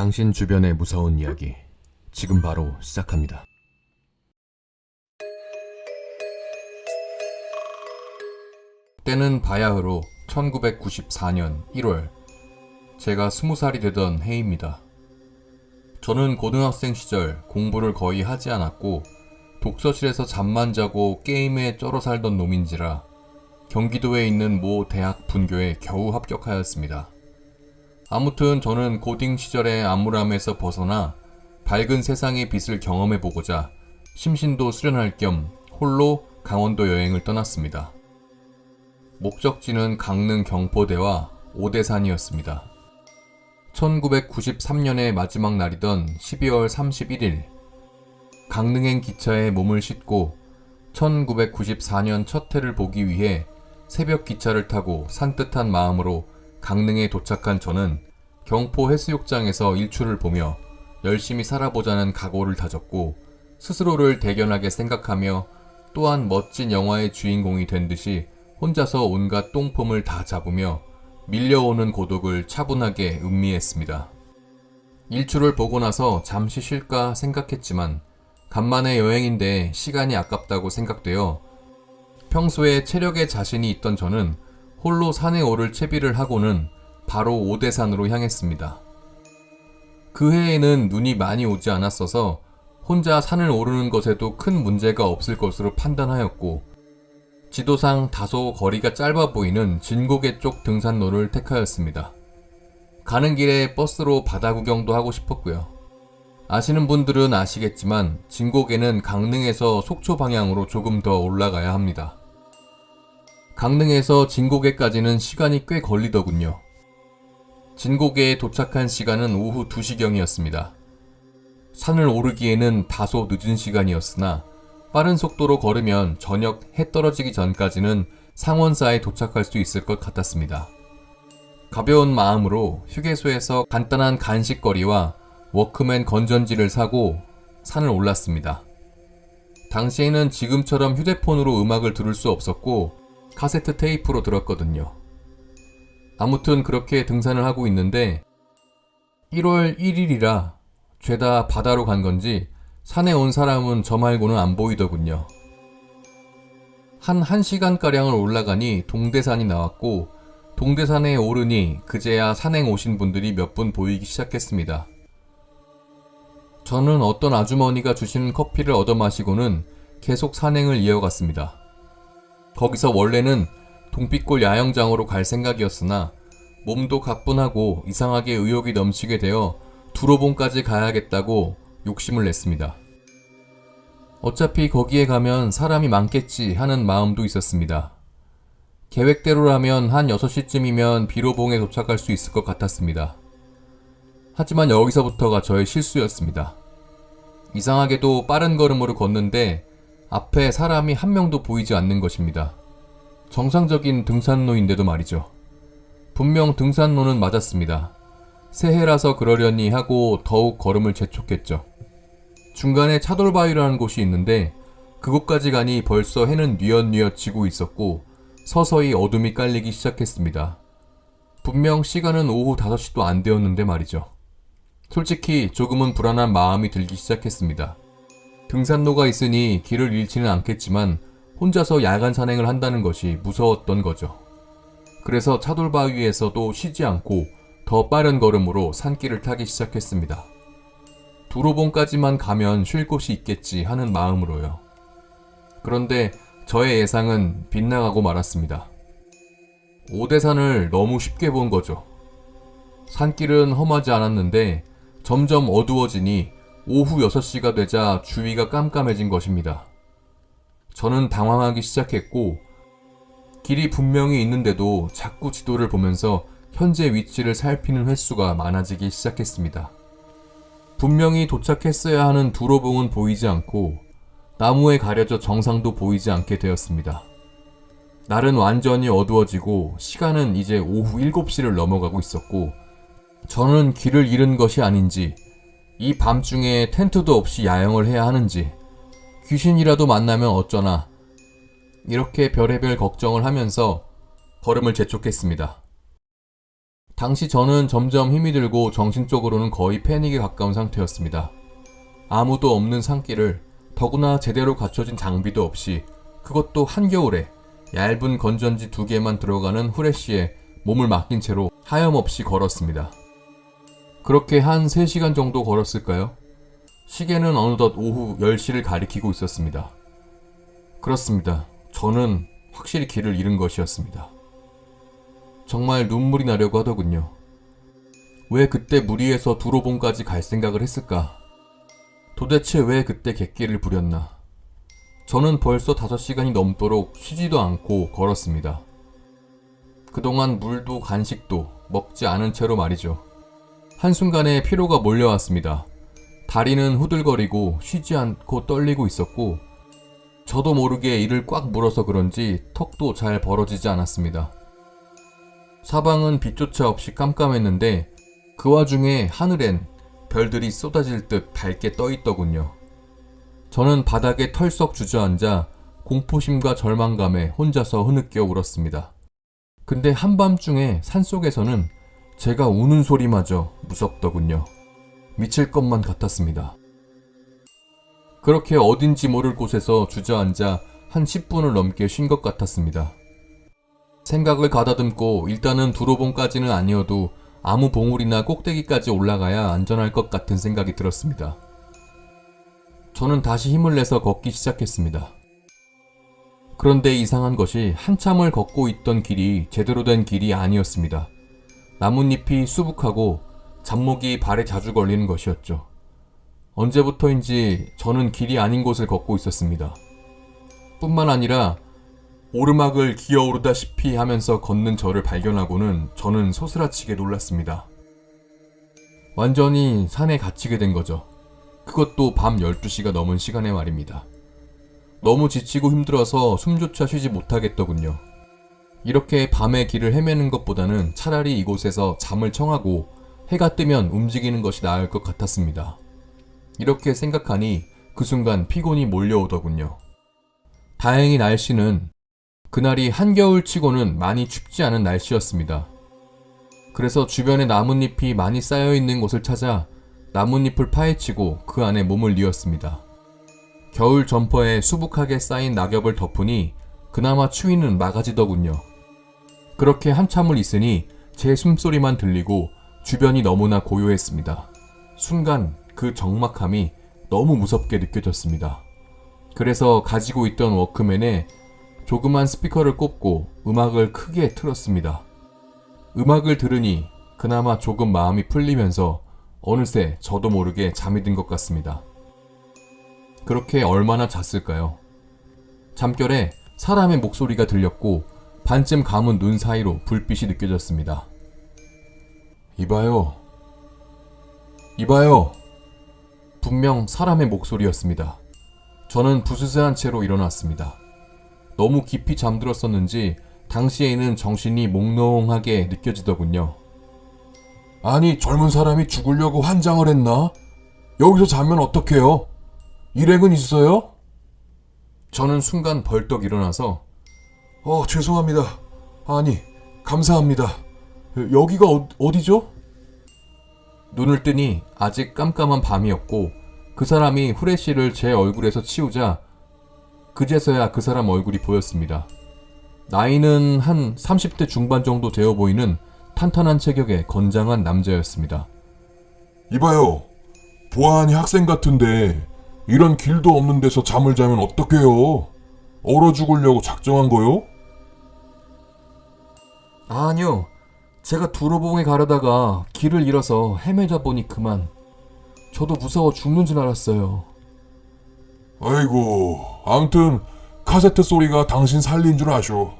당신 주변의 무서운 이야기 지금 바로 시작합니다. 때는 바야흐로 1994년 1월 제가 20살이 되던 해입니다. 저는 고등학생 시절 공부를 거의 하지 않았고 독서실에서 잠만 자고 게임에 쩔어 살던 놈인지라 경기도에 있는 모 대학 분교에 겨우 합격하였습니다. 아무튼 저는 고딩 시절의 암울함에서 벗어나 밝은 세상의 빛을 경험해보고자 심신도 수련할 겸 홀로 강원도 여행을 떠났습니다. 목적지는 강릉 경포대와 오대산이었습니다. 1993년의 마지막 날이던 12월 31일, 강릉행 기차에 몸을 싣고 1994년 첫 해를 보기 위해 새벽 기차를 타고 산뜻한 마음으로 강릉에 도착한 저는 경포 해수욕장에서 일출을 보며 열심히 살아보자는 각오를 다졌고 스스로를 대견하게 생각하며 또한 멋진 영화의 주인공이 된 듯이 혼자서 온갖 똥폼을 다 잡으며 밀려오는 고독을 차분하게 음미했습니다. 일출을 보고 나서 잠시 쉴까 생각했지만 간만에 여행인데 시간이 아깝다고 생각되어 평소에 체력에 자신이 있던 저는 홀로 산에 오를 채비를 하고는 바로 오대산으로 향했습니다. 그 해에는 눈이 많이 오지 않았어서 혼자 산을 오르는 것에도 큰 문제가 없을 것으로 판단하였고 지도상 다소 거리가 짧아 보이는 진고개 쪽 등산로를 택하였습니다. 가는 길에 버스로 바다 구경도 하고 싶었고요. 아시는 분들은 아시겠지만 진고개는 강릉에서 속초 방향으로 조금 더 올라가야 합니다. 강릉에서 진고개까지는 시간이 꽤 걸리더군요. 진고개에 도착한 시간은 오후 2시경이었습니다. 산을 오르기에는 다소 늦은 시간이었으나 빠른 속도로 걸으면 저녁 해 떨어지기 전까지는 상원사에 도착할 수 있을 것 같았습니다. 가벼운 마음으로 휴게소에서 간단한 간식거리와 워크맨 건전지를 사고 산을 올랐습니다. 당시에는 지금처럼 휴대폰으로 음악을 들을 수 없었고 카세트 테이프로 들었거든요. 아무튼 그렇게 등산을 하고 있는데 1월 1일이라 죄다 바다로 간 건지 산에 온 사람은 저 말고는 안 보이더군요. 한 1시간가량을 올라가니 동대산이 나왔고 동대산에 오르니 그제야 산행 오신 분들이 몇 분 보이기 시작했습니다. 저는 어떤 아주머니가 주신 커피를 얻어 마시고는 계속 산행을 이어갔습니다. 거기서 원래는 동빛골 야영장으로 갈 생각이었으나 몸도 가뿐하고 이상하게 의욕이 넘치게 되어 두로봉까지 가야겠다고 욕심을 냈습니다. 어차피 거기에 가면 사람이 많겠지 하는 마음도 있었습니다. 계획대로라면 한 6시쯤이면 비로봉에 도착할 수 있을 것 같았습니다. 하지만 여기서부터가 저의 실수였습니다. 이상하게도 빠른 걸음으로 걷는데 앞에 사람이 한 명도 보이지 않는 것입니다. 정상적인 등산로인데도 말이죠. 분명 등산로는 맞았습니다. 새해라서 그러려니 하고 더욱 걸음을 재촉했죠. 중간에 차돌바위라는 곳이 있는데 그곳까지 가니 벌써 해는 뉘엿뉘엿 지고 있었고 서서히 어둠이 깔리기 시작했습니다. 분명 시간은 오후 5시도 안 되었는데 말이죠. 솔직히 조금은 불안한 마음이 들기 시작했습니다. 등산로가 있으니 길을 잃지는 않겠지만 혼자서 야간 산행을 한다는 것이 무서웠던 거죠. 그래서 차돌바위에서도 쉬지 않고 더 빠른 걸음으로 산길을 타기 시작했습니다. 두로봉까지만 가면 쉴 곳이 있겠지 하는 마음으로요. 그런데 저의 예상은 빗나가고 말았습니다. 오대산을 너무 쉽게 본 거죠. 산길은 험하지 않았는데 점점 어두워지니 오후 6시가 되자 주위가 깜깜해진 것입니다. 저는 당황하기 시작했고 길이 분명히 있는데도 자꾸 지도를 보면서 현재 위치를 살피는 횟수가 많아지기 시작했습니다. 분명히 도착했어야 하는 두로봉은 보이지 않고 나무에 가려져 정상도 보이지 않게 되었습니다. 날은 완전히 어두워지고 시간은 이제 오후 7시를 넘어가고 있었고 저는 길을 잃은 것이 아닌지 이 밤중에 텐트도 없이 야영을 해야 하는지 귀신이라도 만나면 어쩌나 이렇게 별의별 걱정을 하면서 걸음을 재촉했습니다. 당시 저는 점점 힘이 들고 정신적으로는 거의 패닉에 가까운 상태였습니다. 아무도 없는 산길을 더구나 제대로 갖춰진 장비도 없이 그것도 한겨울에 얇은 건전지 두 개만 들어가는 후레쉬에 몸을 맡긴 채로 하염없이 걸었습니다. 그렇게 한 3시간 정도 걸었을까요? 시계는 어느덧 오후 10시를 가리키고 있었습니다. 그렇습니다. 저는 확실히 길을 잃은 것이었습니다. 정말 눈물이 나려고 하더군요. 왜 그때 무리해서 두로봉까지 갈 생각을 했을까? 도대체 왜 그때 객기를 부렸나? 저는 벌써 5시간이 넘도록 쉬지도 않고 걸었습니다. 그동안 물도 간식도 먹지 않은 채로 말이죠. 한순간에 피로가 몰려왔습니다. 다리는 후들거리고 쉬지 않고 떨리고 있었고, 저도 모르게 이를 꽉 물어서 그런지 턱도 잘 벌어지지 않았습니다. 사방은 빛조차 없이 깜깜했는데, 그 와중에 하늘엔 별들이 쏟아질 듯 밝게 떠 있더군요. 저는 바닥에 털썩 주저앉아 공포심과 절망감에 혼자서 흐느껴 울었습니다. 근데 한밤중에 산속에서는 제가 우는 소리마저 무섭더군요. 미칠 것만 같았습니다. 그렇게 어딘지 모를 곳에서 주저앉아 한 10분을 넘게 쉰 것 같았습니다. 생각을 가다듬고 일단은 두로봉까지는 아니어도 아무 봉우리나 꼭대기까지 올라가야 안전할 것 같은 생각이 들었습니다. 저는 다시 힘을 내서 걷기 시작했습니다. 그런데 이상한 것이 한참을 걷고 있던 길이 제대로 된 길이 아니었습니다. 나뭇잎이 수북하고 잡목이 발에 자주 걸리는 것이었죠. 언제부터인지 저는 길이 아닌 곳을 걷고 있었습니다. 뿐만 아니라 오르막을 기어오르다시피 하면서 걷는 저를 발견하고는 저는 소스라치게 놀랐습니다. 완전히 산에 갇히게 된 거죠. 그것도 밤 12시가 넘은 시간에 말입니다. 너무 지치고 힘들어서 숨조차 쉬지 못하겠더군요. 이렇게 밤에 길을 헤매는 것보다는 차라리 이곳에서 잠을 청하고 해가 뜨면 움직이는 것이 나을 것 같았습니다. 이렇게 생각하니 그 순간 피곤이 몰려오더군요. 다행히 날씨는 그날이 한겨울 치고는 많이 춥지 않은 날씨였습니다. 그래서 주변에 나뭇잎이 많이 쌓여 있는 곳을 찾아 나뭇잎을 파헤치고 그 안에 몸을 뉘었습니다. 겨울 점퍼에 수북하게 쌓인 낙엽을 덮으니 그나마 추위는 막아지더군요. 그렇게 한참을 있으니 제 숨소리만 들리고 주변이 너무나 고요했습니다. 순간 그 적막함이 너무 무섭게 느껴졌습니다. 그래서 가지고 있던 워크맨에 조그만 스피커를 꼽고 음악을 크게 틀었습니다. 음악을 들으니 그나마 조금 마음이 풀리면서 어느새 저도 모르게 잠이 든 것 같습니다. 그렇게 얼마나 잤을까요? 잠결에 사람의 목소리가 들렸고 반쯤 감은 눈 사이로 불빛이 느껴졌습니다. 이봐요. 이봐요. 분명 사람의 목소리였습니다. 저는 부스스한 채로 일어났습니다. 너무 깊이 잠들었었는지 당시에는 정신이 몽롱하게 느껴지더군요. 아니, 젊은 사람이 죽으려고 환장을 했나? 여기서 자면 어떡해요? 일행은 있어요? 저는 순간 벌떡 일어나서 어, 죄송합니다. 아니, 감사합니다. 여기가 어, 어디죠? 눈을 뜨니 아직 깜깜한 밤이었고 그 사람이 후레쉬를 제 얼굴에서 치우자 그제서야 그 사람 얼굴이 보였습니다. 나이는 한 30대 중반 정도 되어 보이는 탄탄한 체격의 건장한 남자였습니다. 이봐요. 보안이 학생 같은데 이런 길도 없는 데서 잠을 자면 어떡해요? 얼어 죽으려고 작정한 거요? 아니요. 제가 두로봉에 가려다가 길을 잃어서 헤매다 보니 그만. 저도 무서워 죽는 줄 알았어요. 아이고, 암튼 카세트 소리가 당신 살린 줄 아쇼.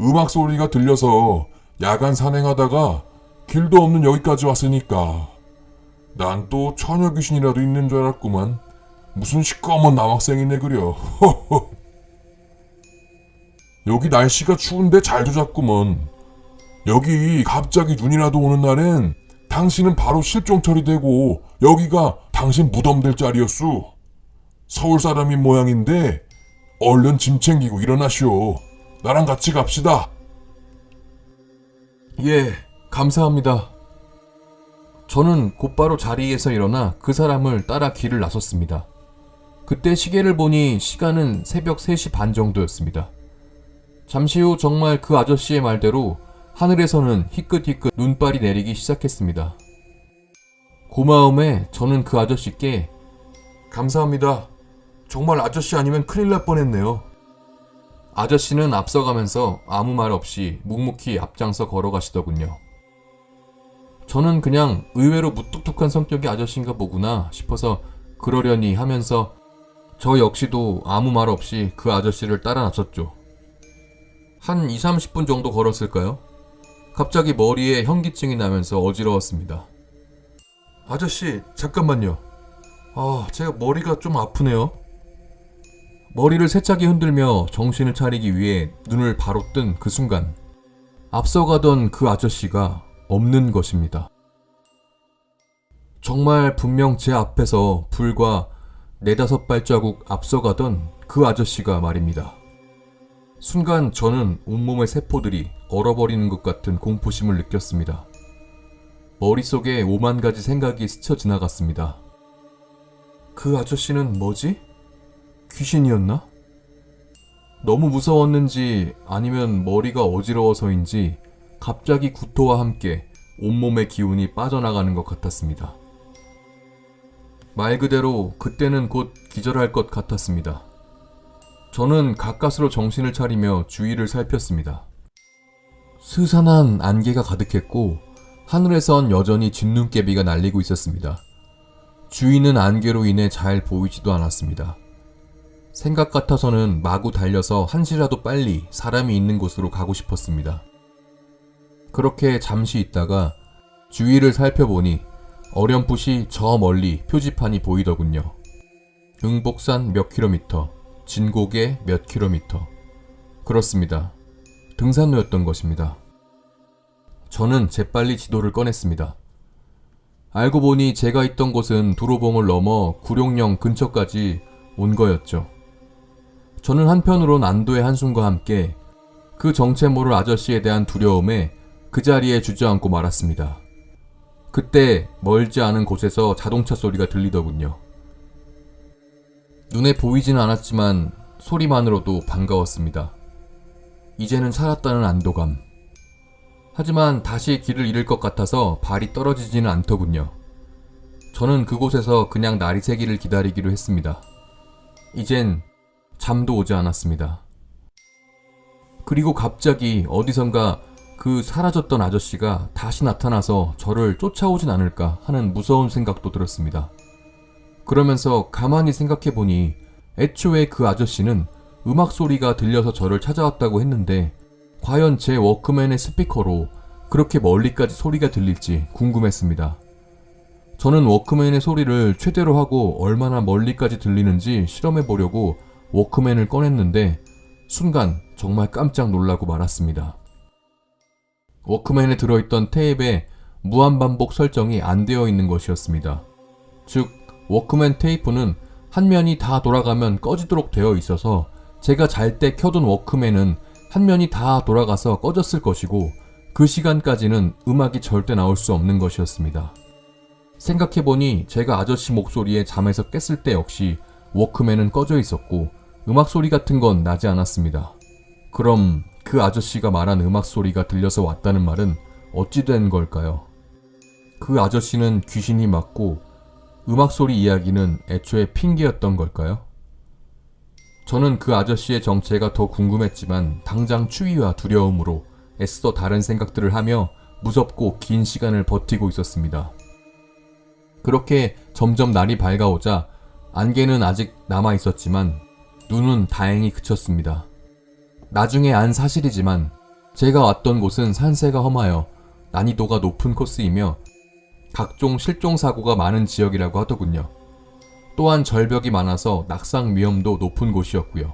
음악 소리가 들려서 야간 산행하다가 길도 없는 여기까지 왔으니까. 난 또 처녀 귀신이라도 있는 줄 알았구만. 무슨 시꺼먼 남학생이네 그려. 여기 날씨가 추운데 잘도 잤구먼. 여기 갑자기 눈이라도 오는 날엔 당신은 바로 실종 처리되고 여기가 당신 무덤 될 자리였수. 서울 사람인 모양인데 얼른 짐 챙기고 일어나시오. 나랑 같이 갑시다. 예, 감사합니다. 저는 곧바로 자리에서 일어나 그 사람을 따라 길을 나섰습니다. 그때 시계를 보니 시간은 새벽 3시 반 정도였습니다. 잠시 후 정말 그 아저씨의 말대로 하늘에서는 희끗희끗 눈발이 내리기 시작했습니다. 고마움에 저는 그 아저씨께 감사합니다. 정말 아저씨 아니면 큰일 날 뻔했네요. 아저씨는 앞서가면서 아무 말 없이 묵묵히 앞장서 걸어가시더군요. 저는 그냥 의외로 무뚝뚝한 성격의 아저씨인가 보구나 싶어서 그러려니 하면서 저 역시도 아무 말 없이 그 아저씨를 따라 나섰죠. 한 2, 30분 정도 걸었을까요? 갑자기 머리에 현기증이 나면서 어지러웠습니다. 아저씨, 잠깐만요. 아, 제가 머리가 좀 아프네요. 머리를 세차게 흔들며 정신을 차리기 위해 눈을 바로 뜬 그 순간, 앞서가던 그 아저씨가 없는 것입니다. 정말 분명 제 앞에서 불과 네다섯 발자국 앞서가던 그 아저씨가 말입니다. 순간 저는 온몸의 세포들이 얼어버리는 것 같은 공포심을 느꼈습니다. 머릿속에 오만 가지 생각이 스쳐 지나갔습니다. 그 아저씨는 뭐지? 귀신이었나? 너무 무서웠는지 아니면 머리가 어지러워서인지 갑자기 구토와 함께 온몸의 기운이 빠져나가는 것 같았습니다. 말 그대로 그때는 곧 기절할 것 같았습니다. 저는 가까스로 정신을 차리며 주위를 살폈습니다. 스산한 안개가 가득했고 하늘에선 여전히 진눈깨비가 날리고 있었습니다. 주위는 안개로 인해 잘 보이지도 않았습니다. 생각 같아서는 마구 달려서 한시라도 빨리 사람이 있는 곳으로 가고 싶었습니다. 그렇게 잠시 있다가 주위를 살펴보니 어렴풋이 저 멀리 표지판이 보이더군요. 응복산 몇 킬로미터, 진곡에 몇 킬로미터. 그렇습니다. 등산로였던 것입니다. 저는 재빨리 지도를 꺼냈습니다. 알고 보니 제가 있던 곳은 두로봉을 넘어 구룡령 근처까지 온 거였죠. 저는 한편으론 안도의 한숨과 함께 그 정체 모를 아저씨에 대한 두려움에 그 자리에 주저앉고 말았습니다. 그때 멀지 않은 곳에서 자동차 소리가 들리더군요. 눈에 보이지는 않았지만 소리만으로도 반가웠습니다. 이제는 살았다는 안도감. 하지만 다시 길을 잃을 것 같아서 발이 떨어지지는 않더군요. 저는 그곳에서 그냥 날이 새기를 기다리기로 했습니다. 이젠 잠도 오지 않았습니다. 그리고 갑자기 어디선가 그 사라졌던 아저씨가 다시 나타나서 저를 쫓아오진 않을까 하는 무서운 생각도 들었습니다. 그러면서 가만히 생각해 보니 애초에 그 아저씨는 음악 소리가 들려서 저를 찾아왔다고 했는데 과연 제 워크맨의 스피커로 그렇게 멀리까지 소리가 들릴지 궁금했습니다. 저는 워크맨의 소리를 최대로 하고 얼마나 멀리까지 들리는지 실험해 보려고 워크맨을 꺼냈는데 순간 정말 깜짝 놀라고 말았습니다. 워크맨에 들어있던 테이프에 무한반복 설정이 안 되어 있는 것이었습니다. 즉, 워크맨 테이프는 한 면이 다 돌아가면 꺼지도록 되어 있어서 제가 잘 때 켜둔 워크맨은 한 면이 다 돌아가서 꺼졌을 것이고 그 시간까지는 음악이 절대 나올 수 없는 것이었습니다. 생각해보니 제가 아저씨 목소리에 잠에서 깼을 때 역시 워크맨은 꺼져 있었고 음악 소리 같은 건 나지 않았습니다. 그럼 그 아저씨가 말한 음악 소리가 들려서 왔다는 말은 어찌 된 걸까요? 그 아저씨는 귀신이 맞고 음악 소리 이야기는 애초에 핑계였던 걸까요? 저는 그 아저씨의 정체가 더 궁금했지만 당장 추위와 두려움으로 애써 다른 생각들을 하며 무섭고 긴 시간을 버티고 있었습니다. 그렇게 점점 날이 밝아오자 안개는 아직 남아 있었지만 눈은 다행히 그쳤습니다. 나중에 안 사실이지만 제가 왔던 곳은 산세가 험하여 난이도가 높은 코스이며 각종 실종 사고가 많은 지역이라고 하더군요. 또한 절벽이 많아서 낙상 위험도 높은 곳이었고요.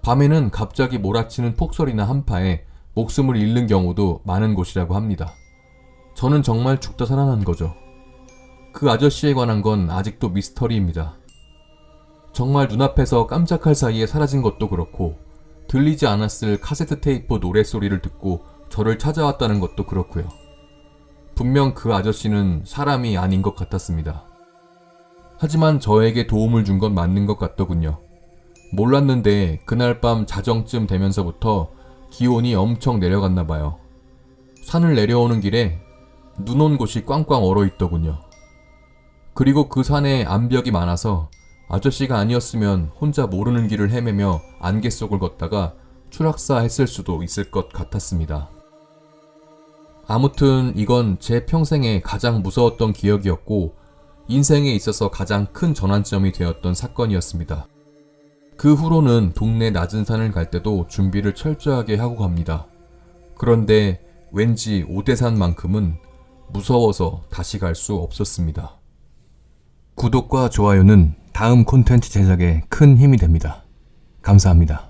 밤에는 갑자기 몰아치는 폭설이나 한파에 목숨을 잃는 경우도 많은 곳이라고 합니다. 저는 정말 죽다 살아난 거죠. 그 아저씨에 관한 건 아직도 미스터리입니다. 정말 눈앞에서 깜짝할 사이에 사라진 것도 그렇고 들리지 않았을 카세트 테이프 노랫소리를 듣고 저를 찾아왔다는 것도 그렇고요. 분명 그 아저씨는 사람이 아닌 것 같았습니다. 하지만 저에게 도움을 준 건 맞는 것 같더군요. 몰랐는데 그날 밤 자정쯤 되면서부터 기온이 엄청 내려갔나 봐요. 산을 내려오는 길에 눈 온 곳이 꽝꽝 얼어 있더군요. 그리고 그 산에 암벽이 많아서 아저씨가 아니었으면 혼자 모르는 길을 헤매며 안개 속을 걷다가 추락사 했을 수도 있을 것 같았습니다. 아무튼 이건 제 평생에 가장 무서웠던 기억이었고 인생에 있어서 가장 큰 전환점이 되었던 사건이었습니다. 그 후로는 동네 낮은 산을 갈 때도 준비를 철저하게 하고 갑니다. 그런데 왠지 오대산만큼은 무서워서 다시 갈 수 없었습니다. 구독과 좋아요는 다음 콘텐츠 제작에 큰 힘이 됩니다. 감사합니다.